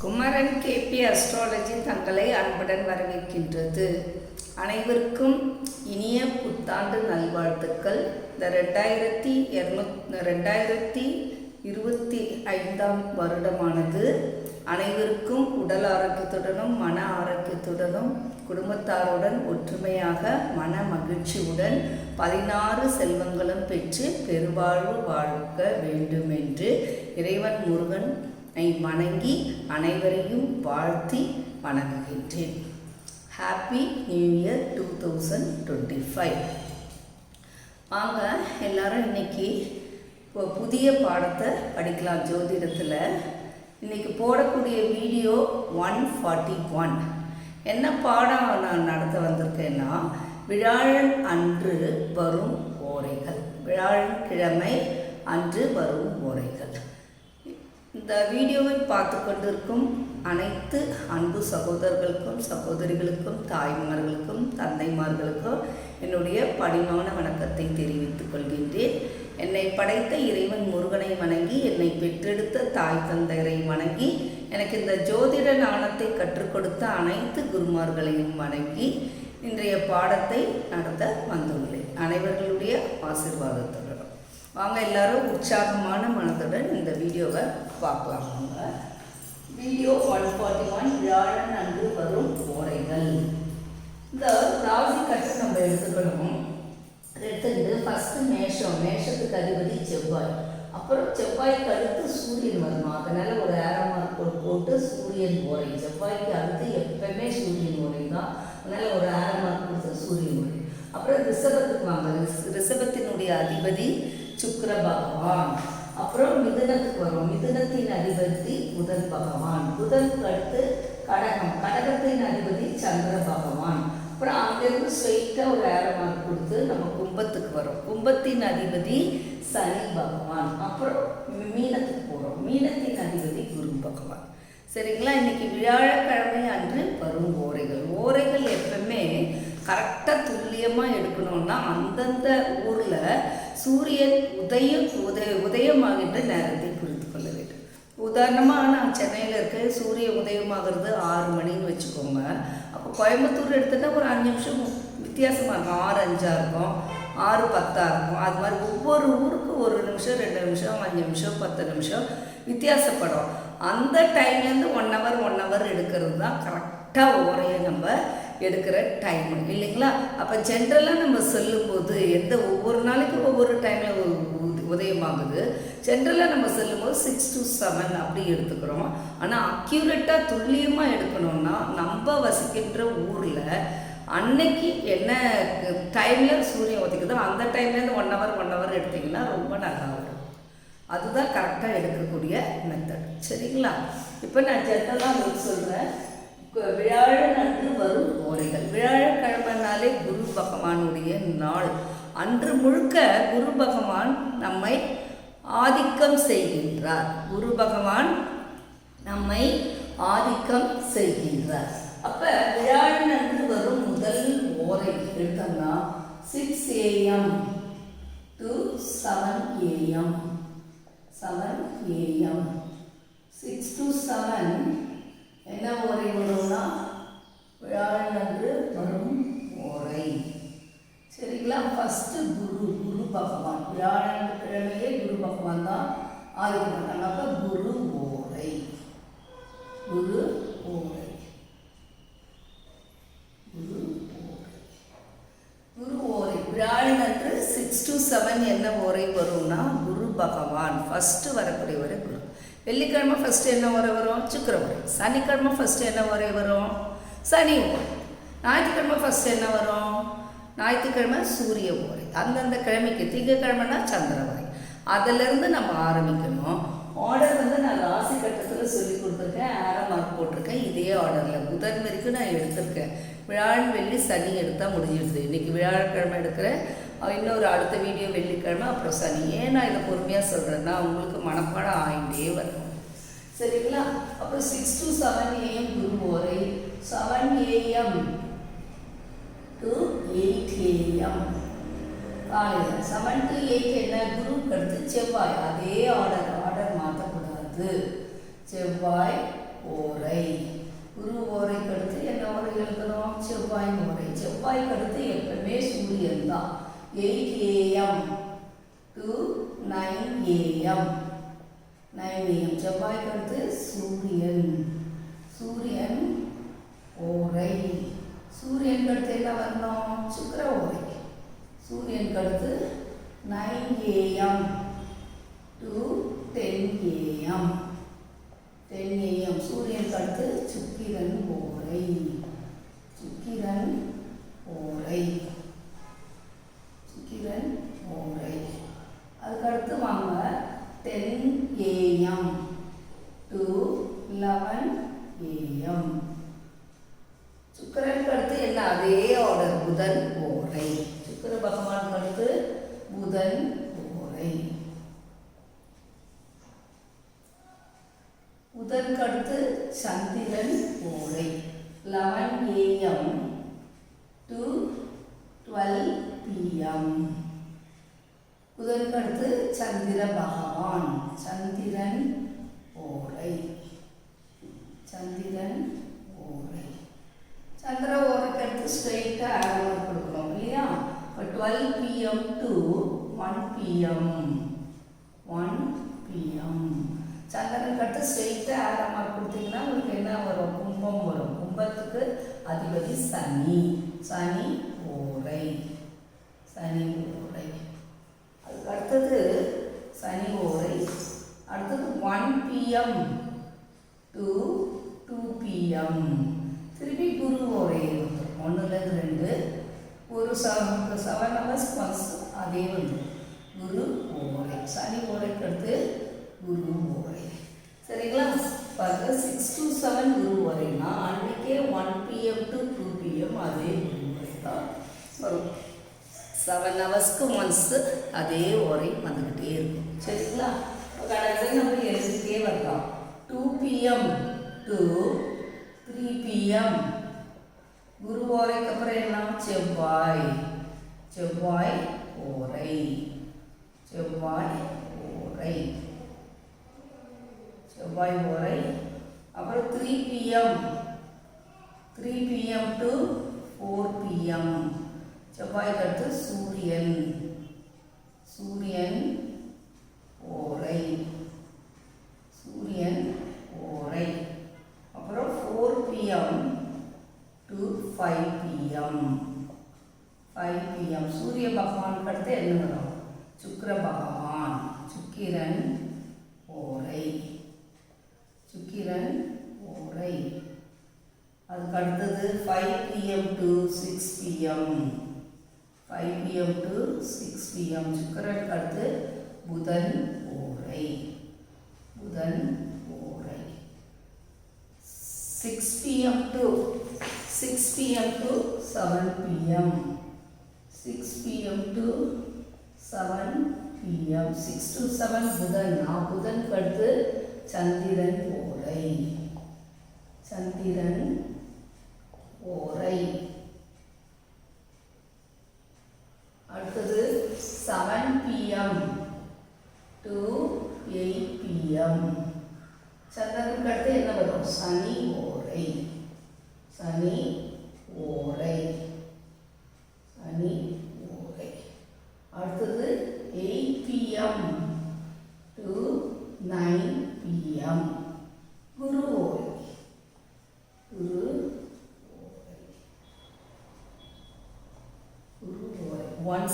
Kumaran KP astrology தங்களை அன்புடன் வரவேற்கின்றது. அனைவருக்கும் இனிய புத்தாண்டு நல்வாழ்த்துக்கள். இந்த ரெண்டாயிரத்தி இரநூத் ரெண்டாயிரத்தி இருபத்தி ஐந்தாம் வருடமானது அனைவருக்கும் உடல் ஆரோக்கியத்துடனும் மன ஆரோக்கியத்துடனும் குடும்பத்தாருடன் ஒற்றுமையாக மன மகிழ்ச்சியுடன் பதினாறு செல்வங்களும் பெற்று பெருவாழ்வு வாழ்க்க வேண்டும் என்று இறைவன் முருகன் வணங்கி அனைவரையும் வாழ்த்தி வணங்குகின்றேன். Happy new year two thousand twenty five வாங்க எல்லாரும் இன்னைக்கு இப்போ புதிய பாடத்தை படிக்கலாம் ஜோதிடத்தில். இன்னைக்கு போடக்கூடிய வீடியோ ஒன் ஃபார்ட்டி ஒன் என்ன பாடம் நான் நடத்த வந்திருக்கேன்னா விழாழன் அன்று வரும் ஓரைகள். விழாழன் கிழமை அன்று வரும் ஓரைகள். இந்த வீடியோவை பார்த்து கொண்டிருக்கும் அனைத்து அன்பு சகோதரர்களுக்கும் சகோதரிகளுக்கும் தாய்மார்களுக்கும் தந்தைமார்களுக்கும் என்னுடைய பணிவான வணக்கத்தை தெரிவித்துக் கொள்கின்றேன். என்னை படைத்த இறைவன் முருகனை வணங்கி என்னை பெற்றெடுத்த தாய் தந்தையரை வணங்கி எனக்கு இந்த ஜோதிட நாணத்தை கற்றுக் கொடுத்த அனைத்து குருமார்களையும் வணங்கி இன்றைய பாடத்தை நடத்த வந்துள்ளேன். அனைவர்களுடைய ஆசிர்வாதத்தை. வாங்க எல்லாரும் உற்சாகமான மனதுடன் இந்த வீடியோவை பார்க்கலாம். வாங்க வீடியோ ஒன் ஃபார்ட்டி ஒன் வியாழன் அன்று வரும் ஓரைகள். இந்த ராசி கட்டு நம்ம எடுத்துக்கணும். எடுத்துக்கிட்டு ஃபஸ்ட்டு மேஷம். மேஷத்துக்கு அதிபதி செவ்வாய். அப்புறம் செவ்வாய்க்கு அடுத்து சூரியன் வருமா. அதனால் ஒரு ஏரோ மார்க் போட்டு போட்டு சூரியன் ஓரை. செவ்வாய்க்கு அடுத்து எப்பவுமே சூரியன் ஓரை தான். அதனால் ஒரு ஏரோ மார்க் கொடுத்து சூரியன் ஓரை. அப்புறம் ரிஷபத்துக்கு வாங்க. ரிஷபத்தினுடைய அதிபதி சுக்கர பகவான் அப்புறம் மிதுனத்துக்கு வரும். மிதுனத்தின் அதிபதி புதன் பகவான். புதனுக்கு அடுத்து கடகம். கடகத்தின் அதிபதி சந்திர பகவான். அப்புறம் அங்கிருந்து ஸ்ட்ரெயிட்டாக ஒரு ஏரமாக கொடுத்து நம்ம கும்பத்துக்கு வரும். கும்பத்தின் அதிபதி சனி பகவான். அப்புறம் மீனத்துக்கு போகிறோம் மீனத்தின் அதிபதி குரு பகவான். சரிங்களா? இன்னைக்கு வியாழக்கிழமை அன்று வரும் ஓரைகள். ஓரைகள் எப்பவுமே கரெக்டாக துல்லியமாக எடுக்கணும்னா அந்தந்த ஊரில் சூரியன் உதயம் உதய உதயமாகின்ற நேரத்தை புரிந்து கொள்ள வேண்டும். உதாரணமாக நான் சென்னையில் இருக்க சூரிய உதயமாகிறது ஆறு மணின்னு வச்சுக்கோங்க. அப்போ கோயம்புத்தூர் எடுத்துட்டா ஒரு அஞ்சு நிமிஷம் வித்தியாசமாக இருக்கும். ஆறு அஞ்சா இருக்கும். ஆறு பத்தாக இருக்கும். அது மாதிரி ஒவ்வொரு ஊருக்கு ஒரு நிமிஷம் ரெண்டு நிமிஷம் அஞ்சு நிமிஷம் பத்து நிமிஷம் வித்தியாசப்படும். அந்த டைம்லேருந்து ஒன் ஹவர் ஒன் ஹவர் எடுக்கிறது தான் கரெக்டாக ஓரையை நம்ம எடுக்கிற டைம் இல்லைங்களா? அப்போ ஜென்ரலாக நம்ம சொல்லும்போது எந்த ஒவ்வொரு நாளைக்கும் ஒவ்வொரு டைமில் உதயமாகுது. ஜென்ரலாக நம்ம சொல்லும்போது சிக்ஸ் டு செவன் அப்படி எடுத்துக்கிறோம். ஆனால் அக்யூரேட்டாக துல்லியமாக எடுக்கணும்னா நம்ம வசிக்கின்ற ஊரில் அன்னைக்கு என்ன டைமில் சூரியன் ஒத்திக்குதோ அந்த டைம்லேருந்து ஒன் ஹவர் ஒன் ஹவர் எடுத்திங்கன்னா ரொம்ப நல்லா வரும். அதுதான் கரெக்டாக எடுக்கக்கூடிய மெத்தட் சரிங்களா? இப்போ நான் ஜென்ரலாக உங்களுக்கு சொல்கிறேன் விழாழன் அன்று வரும் ஓரைகள் விழாழக்கிழமைனாலே குரு பகவானுடைய நாள். அன்று முழுக்க குரு பகவான் நம்மை ஆதிக்கம் செய்கின்றார். குரு பகவான் நம்மை ஆதிக்கம் செய்கின்றார். அப்ப விழாழன் அன்று வரும் முதல் ஓரை எடுத்தோம்னா six AM to seven AM seven AM six to seven என்ன ஓரை வரும்னா விழாழன் அன்று வரும் ஓரை சரிங்களா? ஃபஸ்ட்டு குரு குரு பகவான். வியாழன் கிழமையே குரு பகவான் தான் ஆதிபகவான். அப்போ குரு ஓரை குரு ஓரை குரு ஓரை குரு ஓரை வியாழன் அன்று சிக்ஸ் டு செவன் என்ன ஓரை வரும்னா குரு பகவான். ஃபஸ்ட்டு வரக்கூடிய வெள்ளிக்கிழமை ஃபஸ்ட்டு என்ன உரை வரும்? சுக்கிர சனிக்கிழமை ஃபஸ்ட்டு என்ன உரை வரும்? சனி உரை. ஞாயிற்றுக்கிழமை ஃபஸ்ட்டு என்ன வரும்? ஞாயிற்றுக்கிழமை சூரிய உரை. அந்தந்த கிழமைக்கு திங்கக்கிழமைனா சந்திர உரை. அதிலிருந்து நம்ம ஆரம்பிக்கணும். ஆர்டர் வந்து நான் ராசி கட்டத்தில் சொல்லி கொடுத்துருக்கேன். ஆரோ மார்க் போட்டிருக்கேன். இதே ஆர்டரில் புதன் வரைக்கும் நான் எடுத்திருக்கேன். வியாழன் வெள்ளி சனி எடுத்தால் முடிஞ்சிடுது. இன்றைக்கி வியாழக்கிழமை எடுக்கிறேன். இன்னொரு அடுத்த வீடியோ வெள்ளிக்கிழமை. அப்புறம் சனி. ஏன் நான் இதை பொறுமையாக சொல்கிறேன்னா உங்களுக்கு மனப்பாடம் ஆகிட்டே வரும். சரிங்களா? அப்புறம் சிக்ஸ் டு செவன் ஏஎம் குரு ஓரை seven AM to eight AM காலையில் செவன் டு எயிட் என்ன? குரூப் எடுத்து செவ்வாய். அதே ஆர்டர் ஆர்டர் மாற்றக்கூடாது. செவ்வாய் ஓரை. குரு ஓரைக்கு அடுத்து என்ன ஓரை எழுதணும்? செவ்வாய் ஓரை. செவ்வாய்க்கு அடுத்து எப்பவுமே சூரியன் தான். Eight AM to nine AM nine AM செவ்வாய்க்கு அடுத்து சூரியன் சூரியன் ஓரை சூரியன் அடுத்து என்ன வரணும் சுக்கிர ஓரை சூரியன் அடுத்து nine AM to ten AM ten AM சூரியன் அடுத்து சுக்கிரன் ஓரை சுக்கிரன் ஓரை சுக்கிரன் ஓரை கருத்து வாங்க ten AM to eleven AM சுக்கிரனுக்கு அடுத்து என்ன அதே ஆர்டர் புதன் ஓரை சுக்கிர பகவானுக்கு அடுத்து புதன் ஓரை புதனுக்கு அடுத்து சந்திரன் ஓரை eleven AM to twelve PM புதனுக்கு அடுத்து சந்திர பகவான் சந்திரன் ஓரை சந்திரன் ஓரை சந்திர ஓரைக்கு அடுத்து ஸ்ட்ரெயிட்டாக ஆரோ கொடுக்குறோம் இல்லையா இப்போ twelve PM to one PM one PM சந்திரனுக்கு அடுத்து ஸ்ட்ரெயிட்டாக ஆரோ மார்க் கொடுத்தீங்கன்னா உங்களுக்கு என்ன வரும்? கும்பம் வரும். கும்பத்துக்கு அதிபதி சனி. சனி ஓரை. சனி ஓரை. அதுக்கு அடுத்தது சனி ஓரை. அடுத்தது one PM to two PM திருப்பி குரு ஓரை ஒன்றுலேருந்து ரெண்டு. ஒரு செவன் செவன் ஹவர்ஸ் ஒன்ஸ் அதே வந்து. குரு ஓரை சனி ஓரைக்கு அடுத்து குரு ஓரை சரிங்களா? பாருங்க சிக்ஸ் டு செவன் குரு வரைனா அன்றைக்கே one PM to two PM அதே குரு முறை தான் வரும் செவன் ஹவர்ஸ்க்கு ஒன்ஸு அதே ஓரை வந்துக்கிட்டே இருக்கும். சரிங்களா? கடைசி நம்ம எழுதிக்கிட்டே வரலாம். Two PM to three PM குரு ஓரைக்கு அப்புறம் என்ன? செவ்வாய். செவ்வாய் ஓரை செவ்வாய் ஓரை. செவ்வாய் ஓரை. அப்புறம் three PM three PM to four PM செவ்வாய்க்கு அடுத்து சூரியன். சூரியன் ஓரை. சூரியன் ஓரை. அப்புறம் four PM to five PM five PM சூரிய பகவானுக்கு அடுத்து என்ன வரும் சுக்கிர பகவான் சுக்கிரன் ஓரை சுக்கிரன் ஓரை அதுக்கு அடுத்தது five PM to six PM five PM to six PM சுக்கரனுக்கு அடுத்து புதன் ஓரை. புதன் ஓரை. Six PM to six PM to seven PM six PM to seven PM six to seven புதன். நான் புதன் அடுத்து சந்திரன் ஓரை. சந்திரன் ஓரை அடுத்தது seven PM to eight PM சந்திரனுக்கு அடுத்து என்ன வரும் சனி ஓரை சனி ஓரை சனி ஓரை அடுத்தது eight PM to nine PM குரு ஓரை குரு ஓரை குரு ஓரை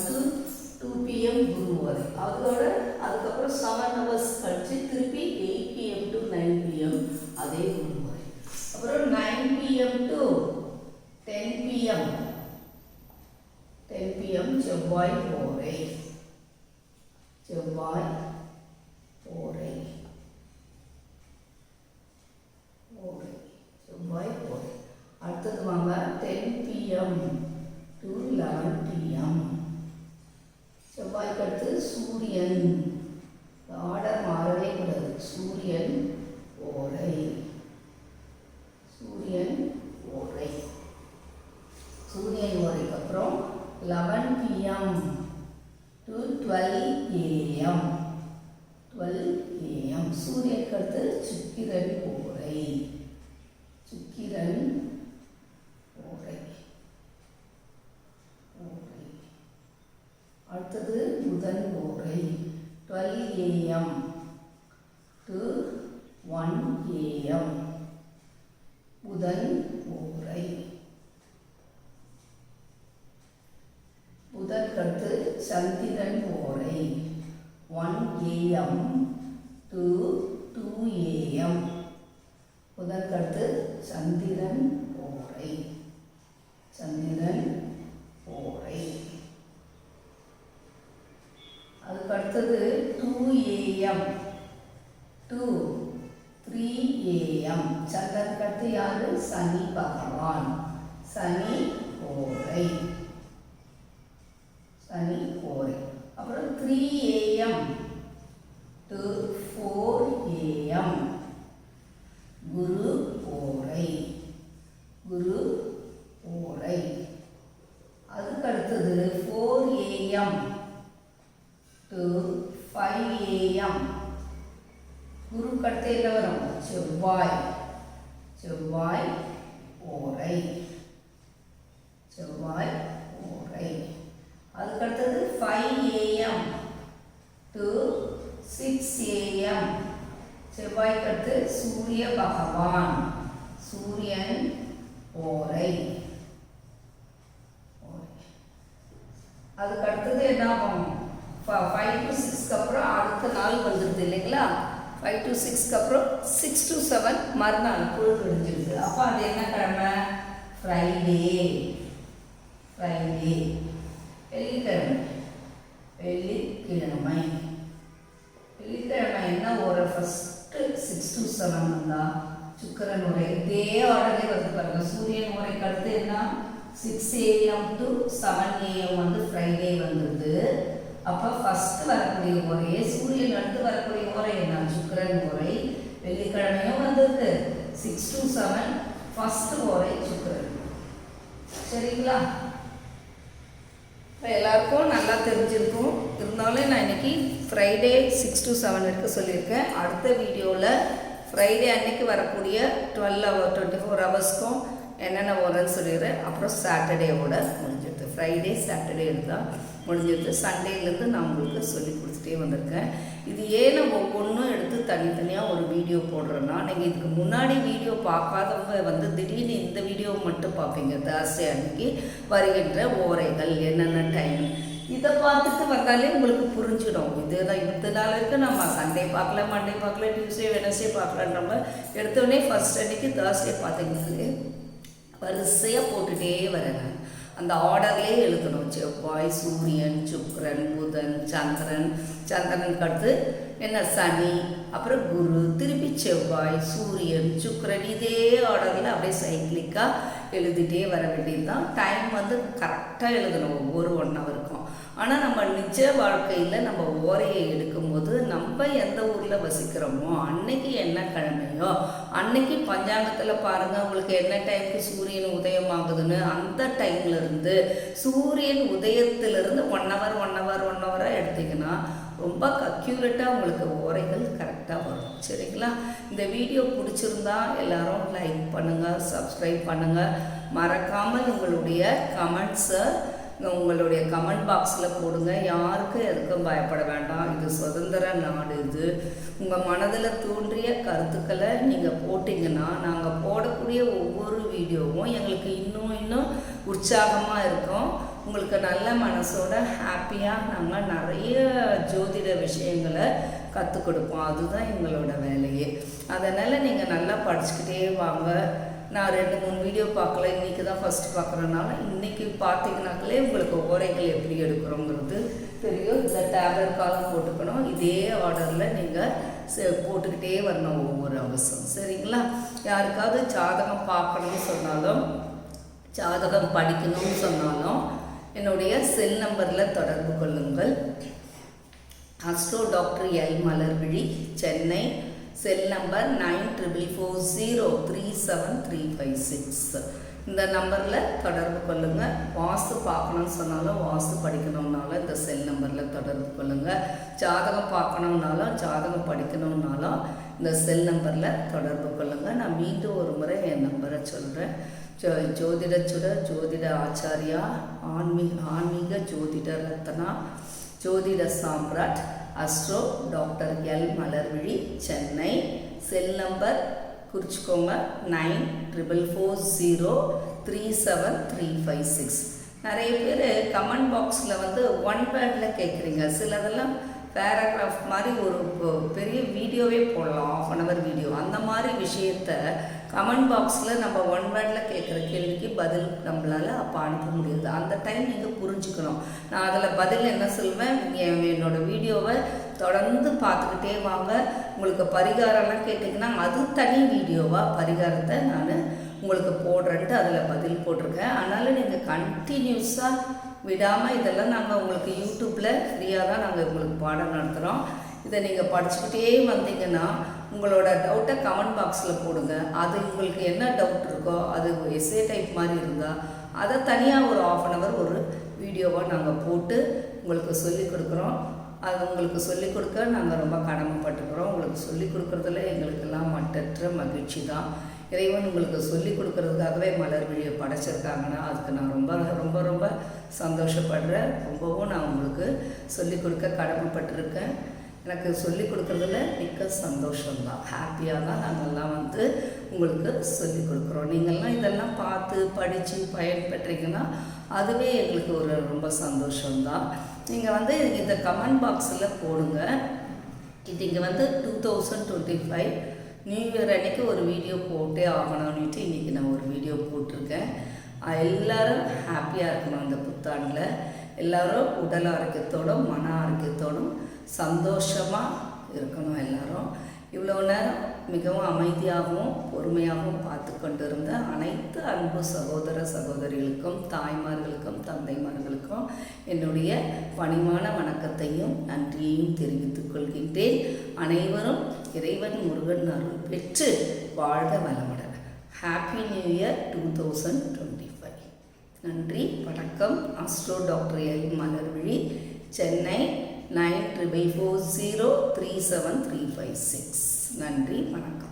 12 a.m. to 1 a.m. புதன் ஓரை புதற்கத்து சந்திரன் ஓரை one AM to two AM புதற்கத்து சந்திரன் ஓரை சந்திரன் த்ரீ ஏஎம் சந்திரனுக்கு அடுத்து யாரு? சனி பகவான். சனி ஓரை சனி ஓரை அப்புறம் three AM to four AM குரு ஓரை குரு ஓரை அதுக்கு அடுத்தது four AM to five AM குருக்கு அடுத்து என்ன வரும் செவ்வாய் செவ்வாய் ஓரை செவ்வாய் ஓரை அதுக்கு அடுத்தது five AM to six AM செவ்வாய்க்கு அடுத்து சூரிய பகவான் சூரியன் ஓரை அதுக்கு அடுத்தது என்ன ஆகும் ஃபைவ் டு சிக்ஸ்க்கு அப்புறம் அடுத்த நாள் வந்துடுது இல்லைங்களா ஃபைவ் டு சிக்ஸ்க்கு அப்புறம் சிக்ஸ் டு செவன் மறுநாள் பொழுது விடிஞ்சிருது அப்போ அது என்ன கிழமை ஃப்ரைடே ஃப்ரைடே வெள்ளிக்கிழமை. வெள்ளிக்கிழமை. வெள்ளிக்கிழமை என்ன ஒரு ஃபஸ்ட்டு சிக்ஸ் டு செவன் வந்தால் சுக்கரன் உரை. இதே ஆர்டரே வந்து பாருங்க. சூரியன் உரைக்கு அடுத்து என்ன? Six AM to seven AM வந்து ஃப்ரைடே வந்துடுது அப்போ ஃபஸ்ட்டு வரக்கூடிய உரையே சூரியன் அடுத்து வரக்கூடிய உரை என்ன? சுக்கரன் உரை. வெள்ளிக்கிழமையும் வந்திருக்கு சிக்ஸ் டு செவன் ஃபஸ்ட்டு உரை சுக்கரன் சரிங்களா? இப்போ எல்லாருக்கும் நல்லா தெரிஞ்சிருக்கும். இருந்தாலும் நான் இன்னைக்கு ஃப்ரைடே சிக்ஸ் டு செவன் வரைக்கும் சொல்லியிருக்கேன். அடுத்த வீடியோவில் ஃப்ரைடே அன்னைக்கு வரக்கூடிய டுவெல் ஹவர் டுவெண்ட்டி ஃபோர் ஹவர்ஸ்க்கும் என்னென்ன வரும்னு சொல்லிடுறேன். அப்புறம் சாட்டர்டேவோட முடிஞ்சிடுது ஃப்ரைடே சாட்டர்டே இருந்தால் முடிஞ்சிடுது சண்டேலேருந்து நான் உங்களுக்கு சொல்லி கொடுத்துட்டே வந்திருக்கேன். இது ஏன் நம்ம ஒவ்வொன்றும் எடுத்து தனித்தனியாக ஒரு வீடியோ போடுறோன்னா நீங்கள் இதுக்கு முன்னாடி வீடியோ பார்க்காதவங்க வந்து திடீர்னு இந்த வீடியோ மட்டும் பார்ப்பீங்க. தேர்ஸ்டே அன்னைக்கு வருகின்ற ஓரைகள் என்னென்ன டைம் இதை பார்த்துட்டு வந்தாலே உங்களுக்கு புரிஞ்சிடும். இதுதான் இந்த நாள் வரைக்கும் நம்ம சண்டே பார்க்கல மண்டே பார்க்கல டியூஸ்டே வெனஸ்டே பார்க்கலன்ற மாதிரி எடுத்தோடனே ஃபர்ஸ்ட் அன்னைக்கு தேர்ஸ்டே பார்த்தீங்கனாலே வரிசையாக போட்டுகிட்டே வரேன் அந்த ஆர்டர்லேயே எழுதணும். செவ்வாய் சூரியன் சுக்ரன் புதன் சந்திரன் சந்திரனுக்கு அடுத்து என்ன? சனி அப்புறம் குரு திருப்பி செவ்வாய் சூரியன் சுக்கரன் இதே ஆர்டரில் அப்படியே சைக்கிளிக்காக எழுதிட்டே வர வேண்டியது தான் டைம் வந்து கரெக்டாக எழுதணும். ஒவ்வொரு ஒன் ஹவருக்கு ஆனால் நம்ம நிஜ வாழ்க்கையில் நம்ம ஓரையை எடுக்கும்போது நம்ம எந்த ஊரில் வசிக்கிறோமோ அன்னைக்கு என்ன கிழமையோ அன்னைக்கு பஞ்சாங்கத்தில் பாருங்கள் உங்களுக்கு என்ன டைமுக்கு சூரியன் உதயம் ஆகுதுன்னு அந்த டைம்லேருந்து சூரியன் உதயத்திலிருந்து one hour one hour one ஹவராக எடுத்தீங்கன்னா ரொம்ப அக்யூரேட்டாக உங்களுக்கு ஓரைகள் கரெக்டாக வரும். சரிங்களா? இந்த வீடியோ பிடிச்சிருந்தா எல்லாரும் லைக் பண்ணுங்கள் சப்ஸ்கிரைப் பண்ணுங்கள் மறக்காமல் உங்களுடைய கமெண்ட்ஸை உங்களுடைய கமெண்ட் பாக்ஸில் போடுங்க. யாருக்கும் எதுக்கும் பயப்பட வேண்டாம். இது சுதந்திர நாடு இது. உங்கள் மனதில் தோன்றிய கருத்துக்களை நீங்கள் போட்டிங்கன்னா நாங்கள் போடக்கூடிய ஒவ்வொரு வீடியோவும் எங்களுக்கு இன்னும் இன்னும் உற்சாகமாக இருக்கும். உங்களுக்கு நல்ல மனசோட ஹாப்பியாக நாங்கள் நிறைய ஜோதிட விஷயங்களை கற்றுக் கொடுப்போம். அதுதான் எங்களோட வேலையே. அதனால் நீங்கள் நல்லா படிச்சுக்கிட்டே வாங்க. நான் ரெண்டு மூணு வீடியோ பார்க்கல. இன்றைக்கி தான் ஃபஸ்ட்டு பார்க்குறதுனால இன்றைக்கி பார்த்தீங்கன்னாக்களே உங்களுக்கு ஓரைகள் எப்படி எடுக்கிறோங்கிறது தெரியும். இந்த டேப்லெட் காலம் போட்டுக்கணும். இதே ஆர்டரில் நீங்கள் போட்டுக்கிட்டே வரணும் ஒவ்வொரு அவசரம் சரிங்களா? யாருக்காவது ஜாதகம் பார்க்கணும்னு சொன்னாலும் ஜாதகம் படிக்கணும்னு சொன்னாலும் என்னுடைய செல் நம்பரில் தொடர்பு கொள்ளுங்கள். Astro doctor L Malarvizhi Chennai cell number nine triple four zero three seven three five six. இந்த நம்பரில் தொடர்பு கொள்ளுங்கள் வாஸ்து பார்க்கணும்னு சொன்னாலும் வாஸ்து படிக்கணும்னாலும் இந்த செல் நம்பரில் தொடர்பு கொள்ளுங்கள் ஜாதகம் பார்க்கணும்னாலும் ஜாதகம் படிக்கணும்னாலும் இந்த செல் நம்பரில் தொடர்பு கொள்ளுங்கள் நான் மீண்டும் ஒரு முறை என் நம்பரை சொல்கிறேன் ஜோ ஜோதிட சுட ஜோதிட ஆச்சாரியா ஆன்மீக ஆன்மீக ஜோதிட ரத்னா ஜோதிட Samrat astro doctor L Malarvizhi Chennai. Cell number குறிச்சிக்கோங்க nine triple four zero three seven three five six. நிறைய பேர் கமெண்ட் பாக்ஸில் வந்து ஒன் வேர்டில் கேட்குறீங்க சிலதெல்லாம் பேராகிராஃப் மாதிரி ஒரு பெரிய வீடியோவே போடலாம் ஆஃப் அன் ஹவர் வீடியோ அந்த மாதிரி விஷயத்த கமெண்ட் பாக்ஸில் நம்ம ஒன் வேர்டில் கேட்குற கேள்விக்கு பதில் நம்மளால் அப்போ அனுப்ப முடியாது. அந்த டைம் நீங்கள் புரிஞ்சுக்கணும். நான் அதில் பதில் என்ன சொல்வேன்? என் என்னோடய வீடியோவை தொடர்ந்து பார்த்துக்கிட்டே வாங்க. உங்களுக்கு பரிகாரம்லாம் கேட்டிங்கன்னா அது தனி வீடியோவாக பரிகாரத்தை நான் உங்களுக்கு போடுறேன்ட்டு அதில் பதில் போட்டிருக்கேன். அதனால் நீங்கள் கண்டினியூஸாக விடாமல் இதெல்லாம் நாங்கள் உங்களுக்கு யூடியூப்பில் ஃப்ரீயாக தான் நாங்கள் உங்களுக்கு பாடம் நடத்துகிறோம் இதை நீங்கள் படிச்சுக்கிட்டே வந்தீங்கன்னா உங்களோட டவுட்டை கமெண்ட் பாக்ஸில் போடுங்க. அது உங்களுக்கு என்ன டவுட் இருக்கோ அது எஸ்ஏ டைப் மாதிரி இருந்தால் அதை தனியாக ஒரு ஆஃப் அன் ஹவர் ஒரு வீடியோவாக நாங்கள் போட்டு உங்களுக்கு சொல்லிக் கொடுக்குறோம். அது உங்களுக்கு சொல்லிக் கொடுக்க நாங்கள் ரொம்ப கடமைப்பட்டுக்கிறோம். உங்களுக்கு சொல்லிக் கொடுக்குறதுல எங்களுக்கெல்லாம் மட்டற்ற மகிழ்ச்சி தான். இறைவன் உங்களுக்கு சொல்லிக் கொடுக்குறதுக்காகவே மலர் விழியை படைச்சிருக்காங்கன்னா அதுக்கு நான் ரொம்ப ரொம்ப ரொம்ப சந்தோஷப்படுறேன். ரொம்பவும் நான் உங்களுக்கு சொல்லிக் கொடுக்க கடமைப்பட்டிருக்கேன். எனக்கு சொல்லிக் கொடுக்குறதுல மிக்க சந்தோஷம்தான். ஹாப்பியாக தான் நாங்கள்லாம் வந்து உங்களுக்கு சொல்லிக் கொடுக்குறோம். நீங்கள்லாம் இதெல்லாம் பார்த்து படித்து பயன்பெற்றீங்கன்னா அதுவே எங்களுக்கு ஒரு ரொம்ப சந்தோஷம்தான். நீங்கள் வந்து இந்த கமெண்ட் பாக்ஸில் போடுங்க. இது இங்கே வந்து two thousand twenty five new year அன்னைக்கு ஒரு வீடியோ போட்டே ஆகணும்னுட்டு இன்றைக்கி நான் ஒரு வீடியோ போட்டிருக்கேன். எல்லோரும் ஹாப்பியாக இருக்கணும் இந்த புத்தாண்டில். எல்லோரும் உடல் ஆரோக்கியத்தோடும் மன ஆரோக்கியத்தோடும் சந்தோஷமாக இருக்கணும் எல்லாரும். இவ்வளோ நேரம் மிகவும் அமைதியாகவும் பொறுமையாகவும் பார்த்து கொண்டிருந்த அனைத்து அன்பு சகோதர சகோதரிகளுக்கும் தாய்மார்களுக்கும் தந்தைமார்களுக்கும் என்னுடைய பணிவான வணக்கத்தையும் நன்றியையும் தெரிவித்துக் கொள்கின்றேன். அனைவரும் இறைவன் முருகன் அருள் பெற்று வாழ்க வளமுடன். Happy new year two thousand twenty five நன்றி வணக்கம். Astro doctor L Malarvizhi Chennai nine triple four zero three seven three five six. நன்றி வணக்கம்.